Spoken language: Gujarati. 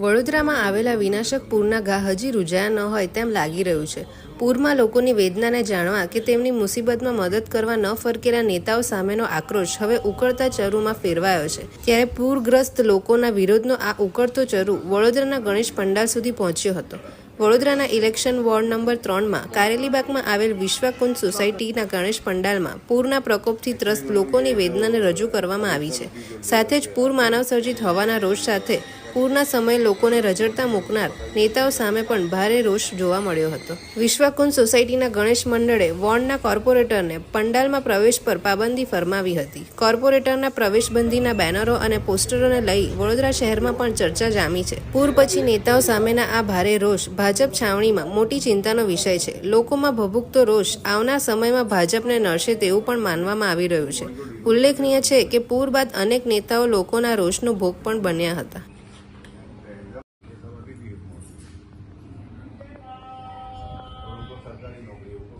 વડોદરામાં આવેલા વિનાશક પૂરના ઘા હજી રૂજાયા ન હોય તેમ લાગી રહ્યું છે. પૂરમાં લોકોની વેદનાને જાણવા કે તેમની મુસીબતમાં મદદ કરવા ન ફરકેલા નેતાઓ સામેનો આક્રોશ હવે ઉકળતા ચરુમાં ફેરવાયો છે. ત્યારે પૂરગ્રસ્ત લોકોના વિરોધનો આ ઉકળતો ચરુ વડોદરાના ગણેશ પંડાલ સુધી પહોંચ્યો હતો. વડોદરાના ઇલેક્શન વોર્ડ નંબર ત્રણમાં કારેલીબાગમાં આવેલ વિશ્વકુંજ સોસાયટીના ગણેશ પંડાલમાં પૂરના પ્રકોપથી ત્રસ્ત લોકોની વેદનાને રજૂ કરવામાં આવી છે. સાથે જ પૂર માનવસર્જિત હોવાના રોષ સાથે પૂરના સમયે લોકોને રજડતા મૂકનાર નેતાઓ સામે પણ ભારે રોષ જોવા મળ્યો હતો. વિશ્વકુંજ સોસાયટીના ગણેશ મંડળે વોર્ડના કોર્પોરેટરને પંડાલમાં પ્રવેશ પર પાબંદી ફરમાવી હતી. કોર્પોરેટરના પ્રવેશબંધીના બેનરો અને પોસ્ટરોને લઈ વડોદરા શહેરમાં પણ ચર્ચા જામી છે. પૂર પછી નેતાઓ સામેના આ ભારે રોષ ભાજપ છાવણીમાં મોટી ચિંતાનો વિષય છે. લોકોમાં ભભૂકતો રોષ આવનાર સમયમાં ભાજપને નડશે તેવું પણ માનવામાં આવી રહ્યું છે. ઉલ્લેખનીય છે કે પૂર બાદ અનેક નેતાઓ લોકોના રોષનો ભોગ પણ બન્યા હતા. सरकारी नौकरियों को